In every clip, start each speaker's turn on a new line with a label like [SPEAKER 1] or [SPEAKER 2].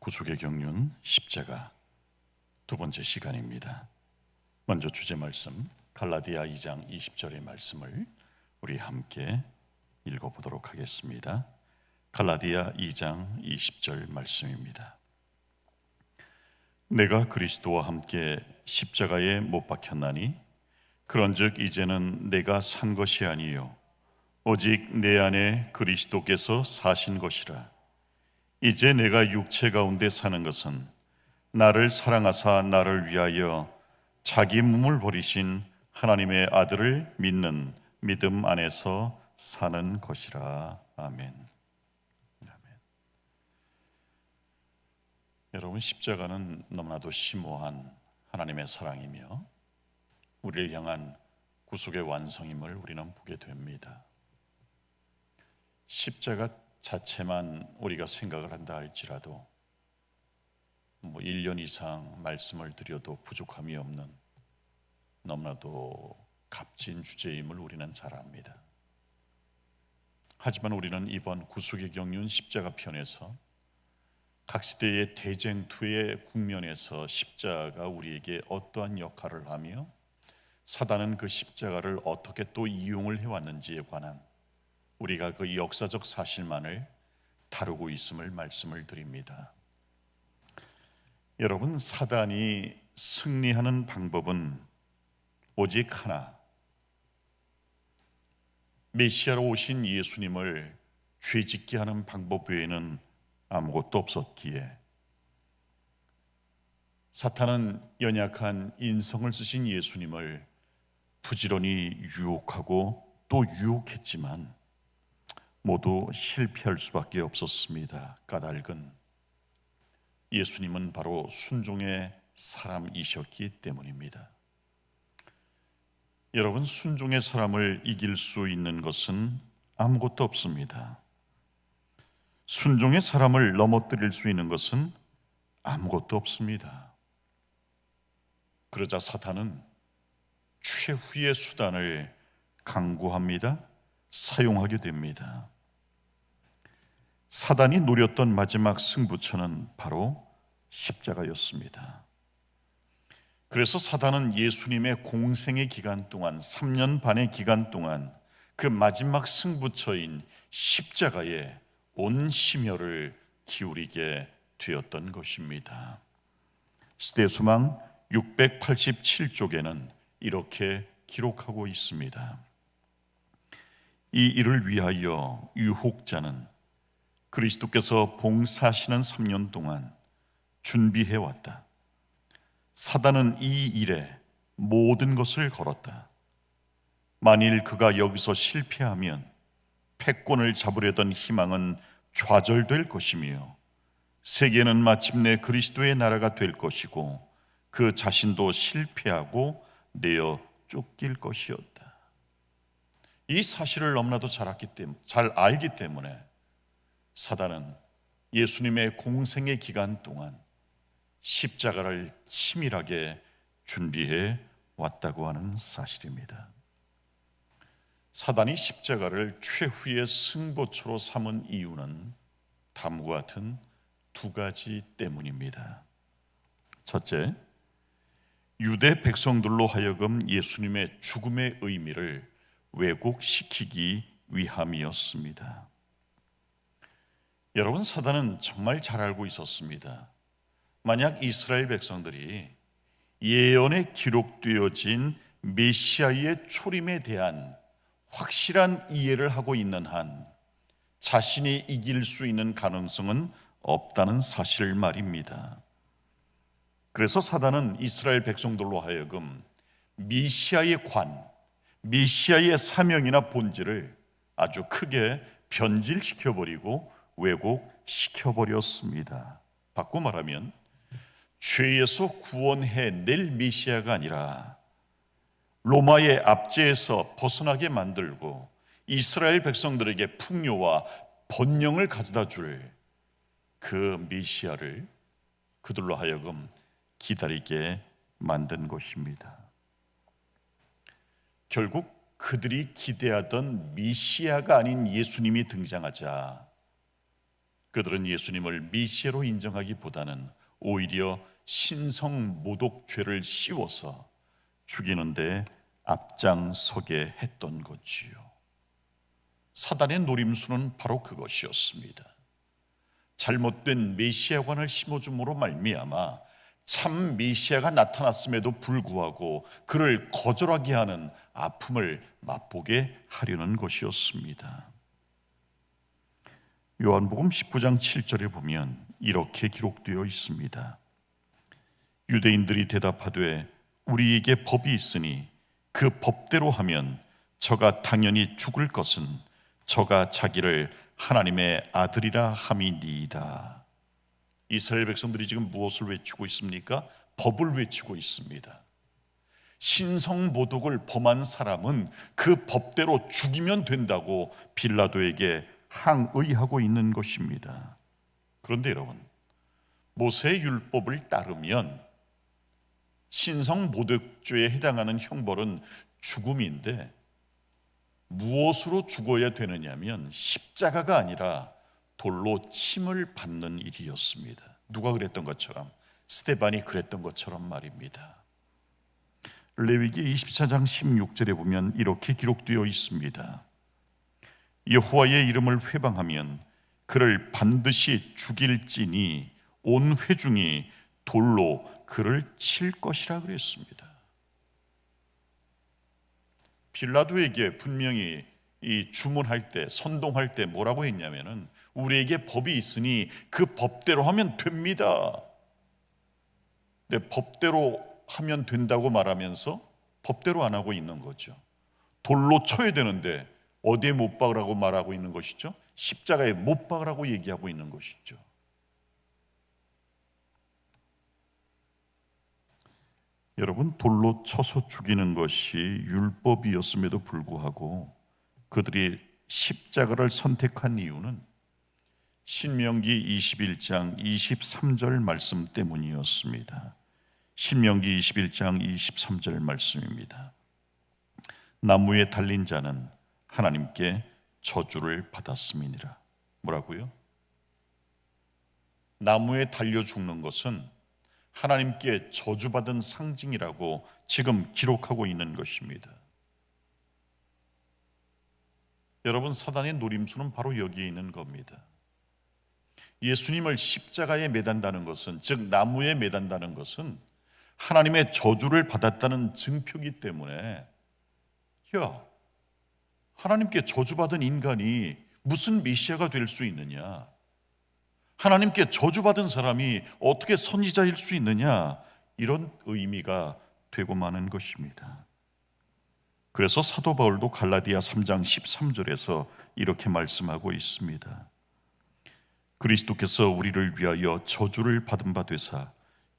[SPEAKER 1] 구속의 경륜 십자가 두 번째 시간입니다. 먼저 주제 말씀 갈라디아 2장 20절의 말씀을 우리 함께 읽어 보도록 하겠습니다. 갈라디아 2장 20절 말씀입니다. 내가 그리스도와 함께 십자가에 못 박혔나니 그런즉 이제는 내가 산 것이 아니요 오직 내 안에 그리스도께서 사신 것이라 이제 내가 육체 가운데 사는 것은 나를 사랑하사 나를 위하여 자기 몸을 버리신 하나님의 아들을 믿는 믿음 안에서 사는 것이라 아멘. 아멘. 여러분 십자가는 너무나도 심오한 하나님의 사랑이며 우리를 향한 구속의 완성임을 우리는 보게 됩니다. 십자가 자체만 우리가 생각을 한다 할지라도 뭐 1년 이상 말씀을 드려도 부족함이 없는 너무나도 값진 주제임을 우리는 잘 압니다. 하지만 우리는 이번 구속의 경륜 십자가 편에서 각 시대의 대쟁투의 국면에서 십자가 우리에게 어떠한 역할을 하며 사단은 그 십자가를 어떻게 또 이용을 해왔는지에 관한 우리가 그 역사적 사실만을 다루고 있음을 말씀을 드립니다. 여러분 사단이 승리하는 방법은 오직 하나 메시아로 오신 예수님을 죄짓게 하는 방법 외에는 아무것도 없었기에 사탄은 연약한 인성을 쓰신 예수님을 부지런히 유혹하고 또 유혹했지만 모두 실패할 수밖에 없었습니다. 까닭은 예수님은 바로 순종의 사람이셨기 때문입니다. 여러분, 순종의 사람을 이길 수 있는 것은 아무것도 없습니다. 순종의 사람을 넘어뜨릴 수 있는 것은 아무것도 없습니다. 그러자 사탄은 최후의 수단을 강구합니다. 사용하게 됩니다. 사단이 노렸던 마지막 승부처는 바로 십자가였습니다. 그래서 사단은 예수님의 공생의 기간 동안 3년 반의 기간 동안 그 마지막 승부처인 십자가에 온 심혈을 기울이게 되었던 것입니다. 시대수망 687쪽에는 이렇게 기록하고 있습니다. 이 일을 위하여 유혹자는 그리스도께서 봉사하시는 3년 동안 준비해 왔다. 사단은 이 일에 모든 것을 걸었다. 만일 그가 여기서 실패하면 패권을 잡으려던 희망은 좌절될 것이며 세계는 마침내 그리스도의 나라가 될 것이고 그 자신도 실패하고 내어 쫓길 것이었다. 이 사실을 너무나도 잘 알기 때문에 사단은 예수님의 공생의 기간 동안 십자가를 치밀하게 준비해 왔다고 하는 사실입니다. 사단이 십자가를 최후의 승보처로 삼은 이유는 다음과 같은 두 가지 때문입니다. 첫째, 유대 백성들로 하여금 예수님의 죽음의 의미를 왜곡시키기 위함이었습니다. 여러분, 사단은 정말 잘 알고 있었습니다. 만약 이스라엘 백성들이 예언에 기록되어진 메시아의 초림에 대한 확실한 이해를 하고 있는 한 자신이 이길 수 있는 가능성은 없다는 사실 말입니다. 그래서 사단은 이스라엘 백성들로 하여금 미시아의 관, 미시아의 사명이나 본질을 아주 크게 변질시켜 버리고 왜곡시켜 버렸습니다. 바꿔 말하면 죄에서 구원해 낼 미시아가 아니라 로마의 압제에서 벗어나게 만들고 이스라엘 백성들에게 풍요와 번영을 가져다 줄그 미시아를 그들로 하여금 기다리게 만든 것입니다. 결국 그들이 기대하던 미시아가 아닌 예수님이 등장하자 그들은 예수님을 미시로 인정하기보다는 오히려 신성 모독죄를 씌워서 죽이는데 앞장서게 했던 거지요. 사단의 노림수는 바로 그것이었습니다. 잘못된 메시아관을 심어줌으로 말미암아 참 메시아가 나타났음에도 불구하고 그를 거절하게 하는 아픔을 맛보게 하려는 것이었습니다. 요한복음 19장 7절에 보면 이렇게 기록되어 있습니다. 유대인들이 대답하되 우리에게 법이 있으니 그 법대로 하면 저가 당연히 죽을 것은 저가 자기를 하나님의 아들이라 함이니이다. 이스라엘 백성들이 지금 무엇을 외치고 있습니까? 법을 외치고 있습니다. 신성 모독을 범한 사람은 그 법대로 죽이면 된다고 빌라도에게 항의하고 있는 것입니다. 그런데 여러분, 모세의 율법을 따르면 신성 모독죄에 해당하는 형벌은 죽음인데 무엇으로 죽어야 되느냐면 십자가가 아니라 돌로 침을 받는 일이었습니다. 누가 그랬던 것처럼 스테반이 그랬던 것처럼 말입니다. 레위기 24장 16절에 보면 이렇게 기록되어 있습니다. 여호와의 이름을 회방하면 그를 반드시 죽일지니 온 회중이 돌로 그를 칠 것이라 그랬습니다. 빌라도에게 분명히 이 주문할 때 선동할 때 뭐라고 했냐면은 우리에게 법이 있으니 그 법대로 하면 됩니다. 근데 법대로 하면 된다고 말하면서 법대로 안 하고 있는 거죠. 돌로 쳐야 되는데 어디에 못 박으라고 말하고 있는 것이죠? 십자가에 못 박으라고 얘기하고 있는 것이죠. 여러분 돌로 쳐서 죽이는 것이 율법이었음에도 불구하고 그들이 십자가를 선택한 이유는 신명기 21장 23절 말씀 때문이었습니다. 신명기 21장 23절 말씀입니다. 나무에 달린 자는 하나님께 저주를 받았음이니라. 뭐라고요? 나무에 달려 죽는 것은 하나님께 저주받은 상징이라고 지금 기록하고 있는 것입니다. 여러분, 사단의 노림수는 바로 여기에 있는 겁니다. 예수님을 십자가에 매단다는 것은, 즉, 나무에 매단다는 것은 하나님의 저주를 받았다는 증표기 때문에, 야, 하나님께 저주받은 인간이 무슨 메시아가 될 수 있느냐? 하나님께 저주받은 사람이 어떻게 선지자일 수 있느냐? 이런 의미가 되고 마는 것입니다. 그래서 사도 바울도 갈라디아 3장 13절에서 이렇게 말씀하고 있습니다. 그리스도께서 우리를 위하여 저주를 받은 바 되사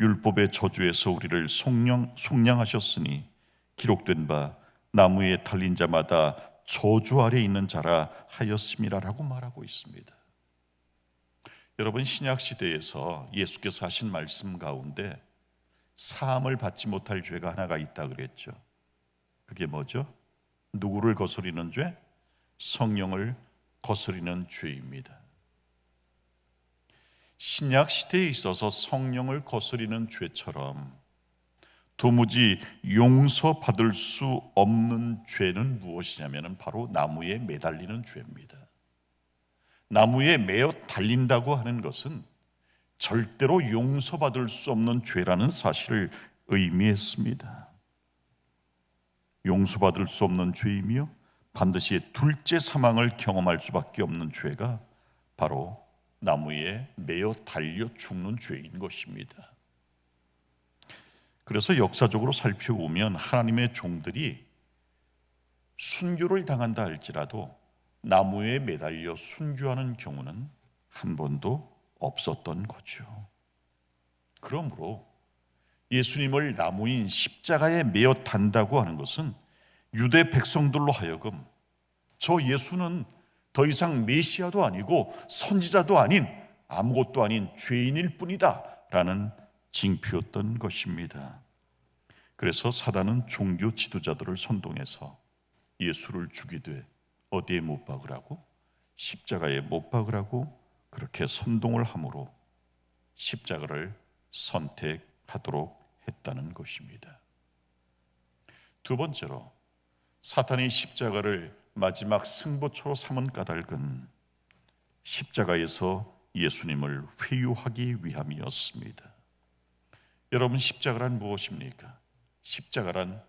[SPEAKER 1] 율법의 저주에서 우리를 속량, 속량하셨으니 기록된 바 나무에 달린 자마다 저주 아래 있는 자라 하였음이라라고 말하고 있습니다. 여러분 신약 시대에서 예수께서 하신 말씀 가운데 사함을 받지 못할 죄가 하나가 있다 그랬죠. 그게 뭐죠? 누구를 거스리는 죄? 성령을 거스리는 죄입니다. 신약 시대에 있어서 성령을 거스리는 죄처럼 도무지 용서받을 수 없는 죄는 무엇이냐면 바로 나무에 매달리는 죄입니다. 나무에 매어 달린다고 하는 것은 절대로 용서받을 수 없는 죄라는 사실을 의미했습니다. 용서받을 수 없는 죄이며 반드시 둘째 사망을 경험할 수밖에 없는 죄가 바로 나무에 매어 달려 죽는 죄인 것입니다. 그래서 역사적으로 살펴보면 하나님의 종들이 순교를 당한다 할지라도 나무에 매달려 순교하는 경우는 한 번도 없었던 거죠. 그러므로 예수님을 나무인 십자가에 매어 단다고 하는 것은 유대 백성들로 하여금 저 예수는 더 이상 메시아도 아니고 선지자도 아닌 아무것도 아닌 죄인일 뿐이다 라는 징표였던 것입니다. 그래서 사단은 종교 지도자들을 선동해서 예수를 죽이되 어디에 못 박으라고? 십자가에 못 박으라고 그렇게 선동을 함으로 십자가를 선택하도록 했다는 것입니다. 두 번째로 사탄이 십자가를 마지막 승부처로 삼은 까닭은 십자가에서 예수님을 회유하기 위함이었습니다. 여러분 십자가란 무엇입니까? 십자가란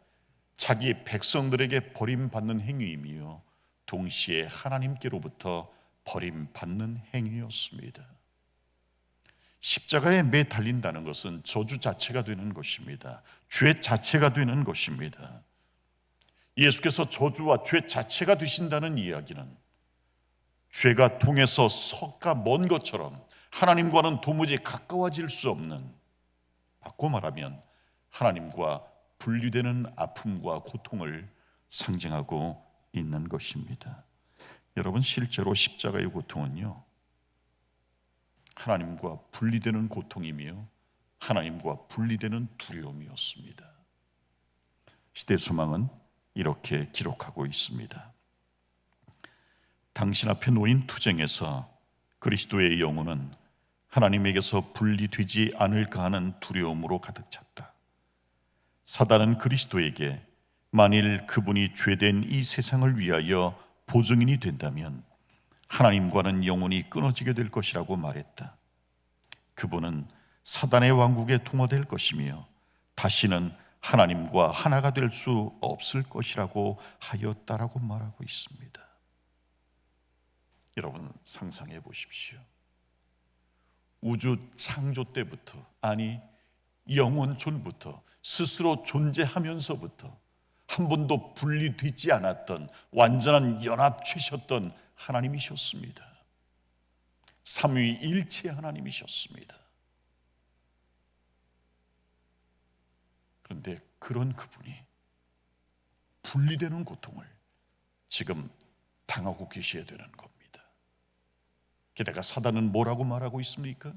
[SPEAKER 1] 자기 백성들에게 버림받는 행위이며 동시에 하나님께로부터 버림받는 행위였습니다. 십자가에 매달린다는 것은 저주 자체가 되는 것입니다. 죄 자체가 되는 것입니다. 예수께서 저주와 죄 자체가 되신다는 이야기는 죄가 통해서 석가 먼 것처럼 하나님과는 도무지 가까워질 수 없는 바꿔 말하면 하나님과 분리되는 아픔과 고통을 상징하고 있는 것입니다. 여러분 실제로 십자가의 고통은요. 하나님과 분리되는 고통이며 하나님과 분리되는 두려움이었습니다. 시대 소망은 이렇게 기록하고 있습니다. 당신 앞에 놓인 투쟁에서 그리스도의 영혼은 하나님에게서 분리되지 않을까 하는 두려움으로 가득 찼다. 사단은 그리스도에게 만일 그분이 죄된 이 세상을 위하여 보증인이 된다면 하나님과는 영원히 끊어지게 될 것이라고 말했다. 그분은 사단의 왕국에 동화될 것이며 다시는 하나님과 하나가 될 수 없을 것이라고 하였다라고 말하고 있습니다. 여러분 상상해 보십시오. 우주 창조 때부터 아니 영원 전부터 스스로 존재하면서부터 한 번도 분리되지 않았던 완전한 연합체셨던 하나님이셨습니다. 삼위일체 하나님이셨습니다. 그런데 그런 그분이 분리되는 고통을 지금 당하고 계셔야 되는 겁니다. 게다가 사단은 뭐라고 말하고 있습니까?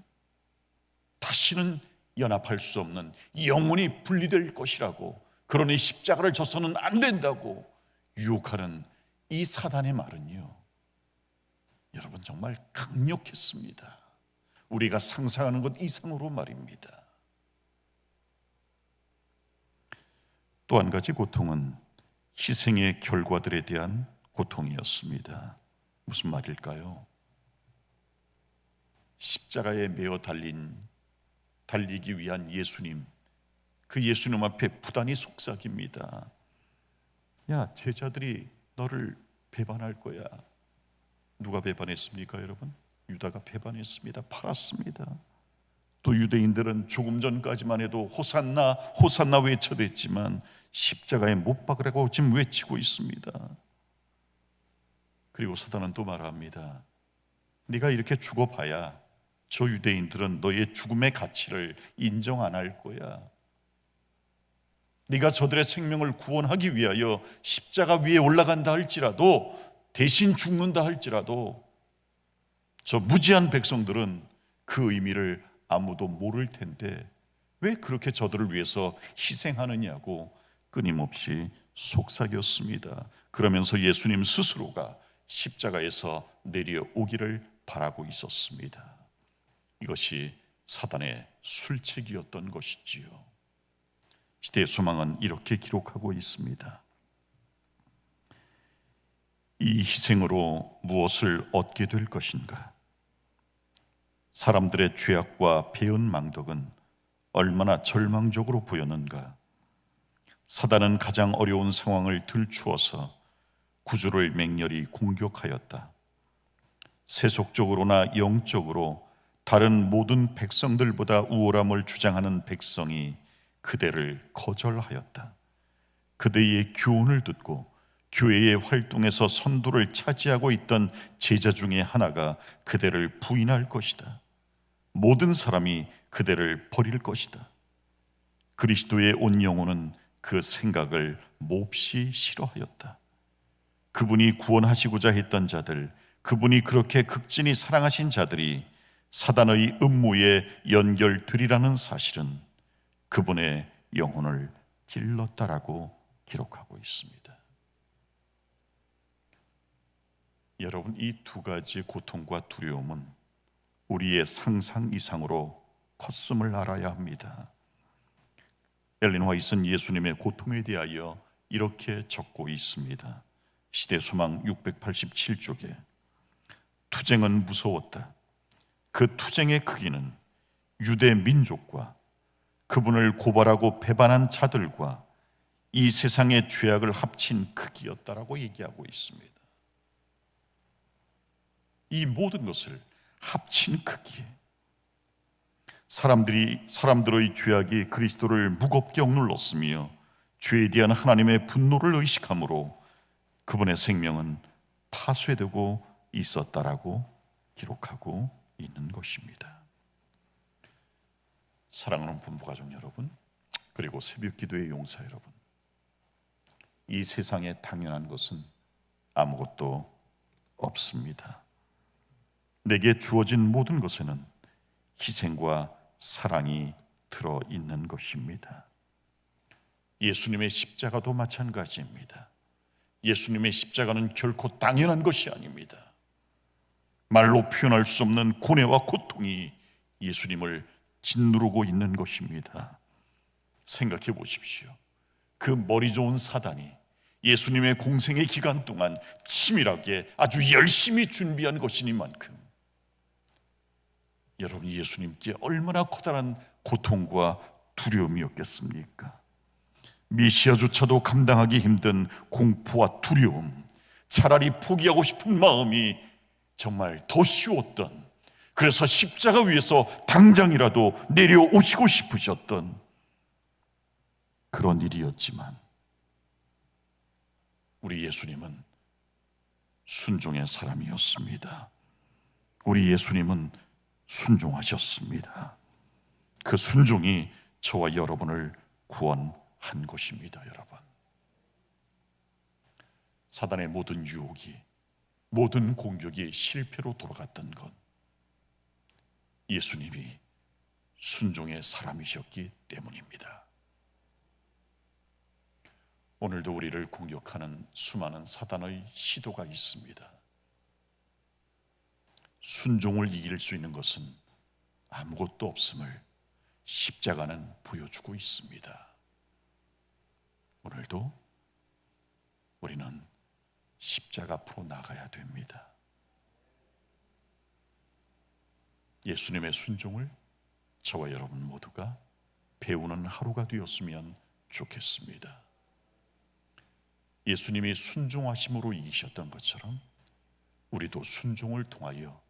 [SPEAKER 1] 다시는 연합할 수 없는 영원히 분리될 것이라고 그러니 십자가를 져서는 안 된다고 유혹하는 이 사단의 말은요. 여러분 정말 강력했습니다. 우리가 상상하는 것 이상으로 말입니다. 또 한 가지 고통은 희생의 결과들에 대한 고통이었습니다. 무슨 말일까요? 십자가에 매어 달린 달리기 위한 예수님 그 예수님 앞에 부단히 속삭입니다. 야, 제자들이 너를 배반할 거야. 누가 배반했습니까, 여러분? 유다가 배반했습니다. 팔았습니다. 또 유대인들은 조금 전까지만 해도 호산나 호산나 외쳐댔지만 십자가에 못 박으라고 지금 외치고 있습니다. 그리고 사단은 또 말합니다. 네가 이렇게 죽어봐야 저 유대인들은 너의 죽음의 가치를 인정 안 할 거야. 네가 저들의 생명을 구원하기 위하여 십자가 위에 올라간다 할지라도 대신 죽는다 할지라도 저 무지한 백성들은 그 의미를 아무도 모를 텐데 왜 그렇게 저들을 위해서 희생하느냐고 끊임없이 속삭였습니다. 그러면서 예수님 스스로가 십자가에서 내려오기를 바라고 있었습니다. 이것이 사단의 술책이었던 것이지요. 시대의 소망은 이렇게 기록하고 있습니다. 이 희생으로 무엇을 얻게 될 것인가? 사람들의 죄악과 배은 망덕은 얼마나 절망적으로 보였는가? 사단은 가장 어려운 상황을 들추어서 구주를 맹렬히 공격하였다. 세속적으로나 영적으로 다른 모든 백성들보다 우월함을 주장하는 백성이 그대를 거절하였다. 그대의 교훈을 듣고 교회의 활동에서 선두를 차지하고 있던 제자 중에 하나가 그대를 부인할 것이다. 모든 사람이 그대를 버릴 것이다. 그리스도의 온 영혼은 그 생각을 몹시 싫어하였다. 그분이 구원하시고자 했던 자들, 그분이 그렇게 극진히 사랑하신 자들이 사단의 음모에 연결되리라는 사실은 그분의 영혼을 찔렀다라고 기록하고 있습니다. 여러분 이 두 가지 고통과 두려움은 우리의 상상 이상으로 컸음을 알아야 합니다. 엘린 화이트는 예수님의 고통에 대하여 이렇게 적고 있습니다. 시대 소망 687쪽에 투쟁은 무서웠다. 그 투쟁의 크기는 유대 민족과 그분을 고발하고 배반한 자들과 이 세상의 죄악을 합친 크기였다라고 얘기하고 있습니다. 이 모든 것을 합친 크기에 사람들이 사람들의 죄악이 그리스도를 무겁게 억눌렀으며 죄에 대한 하나님의 분노를 의식함으로 그분의 생명은 파쇄되고 있었다라고 기록하고 있는 것입니다. 사랑하는 분부 가족 여러분, 그리고 새벽 기도의 용사 여러분. 이 세상에 당연한 것은 아무것도 없습니다. 내게 주어진 모든 것에는 희생과 사랑이 들어 있는 것입니다. 예수님의 십자가도 마찬가지입니다. 예수님의 십자가는 결코 당연한 것이 아닙니다. 말로 표현할 수 없는 고뇌와 고통이 예수님을 짓누르고 있는 것입니다. 생각해 보십시오. 그 머리 좋은 사단이 예수님의 공생의 기간 동안 치밀하게 아주 열심히 준비한 것이니만큼 여러분 예수님께 얼마나 커다란 고통과 두려움이었겠습니까? 메시아조차도 감당하기 힘든 공포와 두려움, 차라리 포기하고 싶은 마음이 정말 더 쉬웠던, 그래서 십자가 위에서 당장이라도 내려오시고 싶으셨던 그런 일이었지만, 우리 예수님은 순종의 사람이었습니다. 우리 예수님은 순종하셨습니다. 그 순종이 저와 여러분을 구원한 것입니다, 여러분. 사단의 모든 유혹이, 모든 공격이 실패로 돌아갔던 것, 예수님이 순종의 사람이셨기 때문입니다. 오늘도 우리를 공격하는 수많은 사단의 시도가 있습니다. 순종을 이길 수 있는 것은 아무것도 없음을 십자가는 보여주고 있습니다. 오늘도 우리는 십자가 앞으로 나가야 됩니다. 예수님의 순종을 저와 여러분 모두가 배우는 하루가 되었으면 좋겠습니다. 예수님이 순종하심으로 이기셨던 것처럼 우리도 순종을 통하여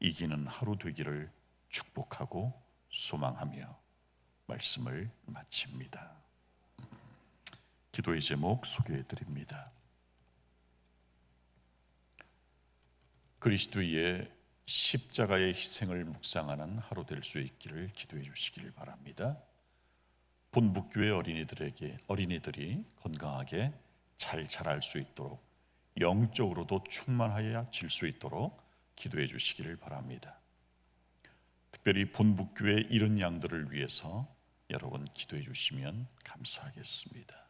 [SPEAKER 1] 이기는 하루 되기를 축복하고 소망하며 말씀을 마칩니다. 기도의 제목 소개해 드립니다. 그리스도의 십자가의 희생을 묵상하는 하루 될 수 있기를 기도해 주시길 바랍니다. 본북교회 어린이들에게 어린이들이 건강하게 잘 자랄 수 있도록 영적으로도 충만하여 질 수 있도록 기도해 주시기를 바랍니다. 특별히 본북교회 이런 양들을 위해서 여러분 기도해 주시면 감사하겠습니다.